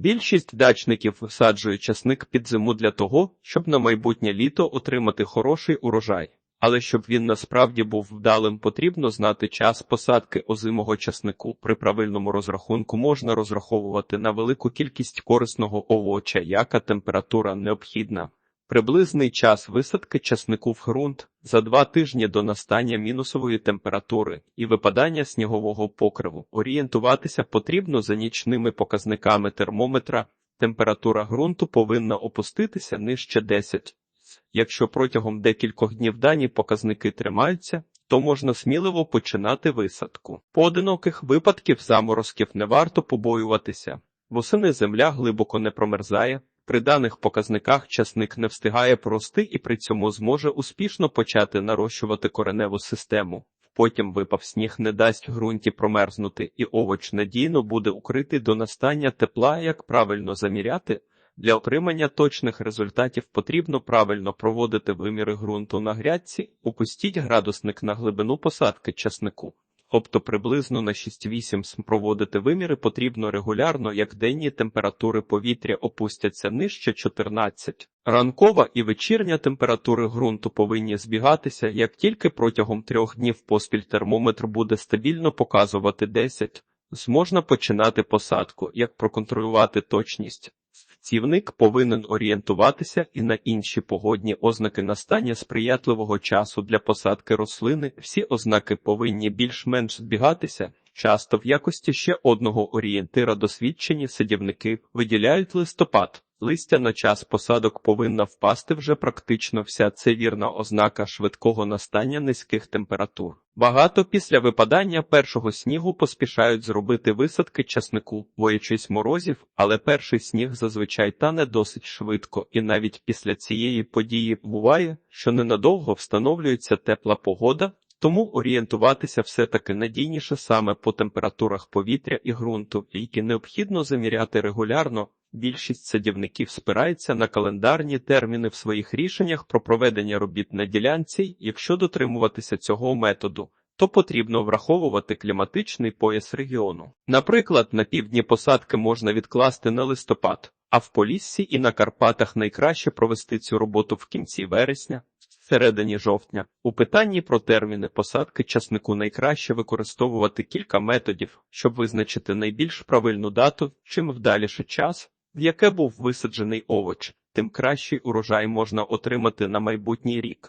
Більшість дачників висаджує часник під зиму для того, щоб на майбутнє літо отримати хороший урожай. Але щоб він насправді був вдалим, потрібно знати час посадки озимого часнику. При правильному розрахунку можна розраховувати на велику кількість корисного овоча, яка температура необхідна. Приблизний час висадки часнику в ґрунт за два тижні до настання мінусової температури і випадання снігового покриву. Орієнтуватися потрібно за нічними показниками термометра. Температура ґрунту повинна опуститися нижче 10. Якщо протягом декількох днів дані показники тримаються, то можна сміливо починати висадку. Поодиноких випадків заморозків не варто побоюватися. Восени земля глибоко не промерзає. При даних показниках часник не встигає прости і при цьому зможе успішно почати нарощувати кореневу систему. Потім випав сніг не дасть ґрунті промерзнути, і овоч надійно буде укритий до настання тепла, як правильно заміряти. Для отримання точних результатів потрібно правильно проводити виміри ґрунту на грядці, опустіть градусник на глибину посадки часнику. Тобто приблизно на 6-8 см проводити виміри потрібно регулярно, як денні температури повітря опустяться нижче 14. Ранкова і вечірня температури ґрунту повинні збігатися, як тільки протягом трьох днів поспіль термометр буде стабільно показувати 10. Зможна починати посадку, як проконтролювати точність. Цівник повинен орієнтуватися і на інші погодні ознаки настання сприятливого часу для посадки рослини. Всі ознаки повинні більш-менш збігатися. Часто в якості ще одного орієнтира досвідчені садівники виділяють листопад. Листя на час посадок повинна впасти вже практично вся це вірна ознака швидкого настання низьких температур. Багато після випадання першого снігу поспішають зробити висадки часнику, боячись морозів, але перший сніг зазвичай тане досить швидко, і навіть після цієї події буває, що ненадовго встановлюється тепла погода. Тому орієнтуватися все-таки надійніше саме по температурах повітря і ґрунту, які необхідно заміряти регулярно. Більшість садівників спирається на календарні терміни в своїх рішеннях про проведення робіт на ділянці. Якщо дотримуватися цього методу, то потрібно враховувати кліматичний пояс регіону. Наприклад, на півдні посадки можна відкласти на листопад, а в Поліссі і на Карпатах найкраще провести цю роботу в кінці вересня. Середині жовтня у питанні про терміни посадки часнику найкраще використовувати кілька методів, щоб визначити найбільш правильну дату, чим вдаліше час, в яке був висаджений овоч, тим кращий урожай можна отримати на майбутній рік.